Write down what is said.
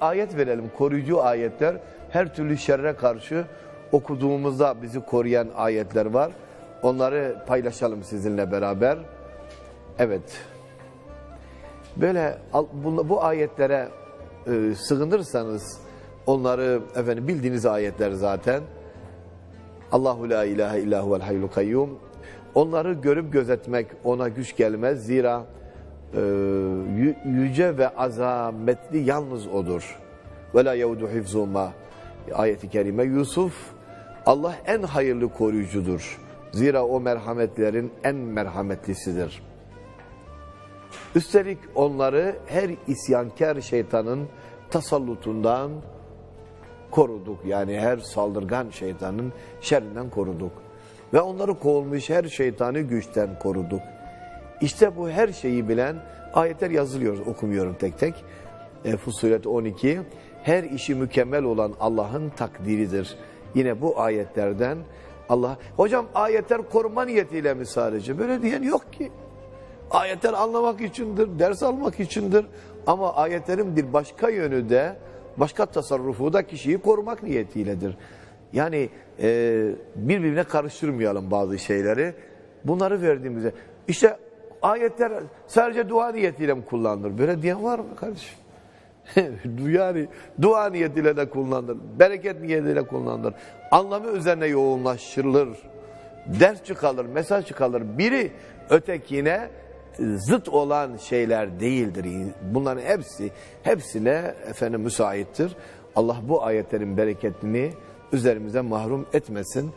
Ayet verelim, koruyucu ayetler. Her türlü şerre karşı okuduğumuzda bizi koruyan ayetler var. Onları paylaşalım sizinle beraber. Evet. Böyle bu, ayetlere e, sığınırsanız onları efendim bildiğiniz ayetler zaten. Allahu la ilahe illa huvel hayyul kayyum. Onları görüp gözetmek ona güç gelmez. Zira yüce ve azametli yalnız odur. Ve la yevdu hifzuma. Ayeti kerime Yusuf Allah en hayırlı koruyucudur. Zira o merhametlerin en merhametlisidir. Üstelik onları her isyankar şeytanın tasallutundan koruduk. Yani her saldırgan şeytanın şerrinden koruduk. Ve onları kovulmuş her şeytanı güçten koruduk. İşte bu her şeyi bilen ayetler yazılıyor. Okumuyorum tek tek. E, Fussilet 12. Her işi mükemmel olan Allah'ın takdiridir. Yine bu ayetlerden Allah... Hocam ayetler koruma niyetiyle mi sadece? Böyle diyen yok ki. Ayetler anlamak içindir, ders almak içindir. Ama ayetlerin bir başka yönü de, başka tasarrufu da kişiyi korumak niyetiyledir. Yani e, birbirine karıştırmayalım bazı şeyleri. Bunları verdiğimizde, işte ayetler sadece dua niyetiyle mi kullanılır? Böyle diyen var mı kardeşim? yani dua niyetiyle de kullanılır, bereket niyetiyle kullanılır. Anlamı üzerine yoğunlaştırılır ders çıkarılır, mesaj çıkarılır. Biri ötekine zıt olan şeyler değildir. Bunların hepsi hepsine efendim müsaittir. Allah bu ayetlerin bereketini üzerimize mahrum etmesin.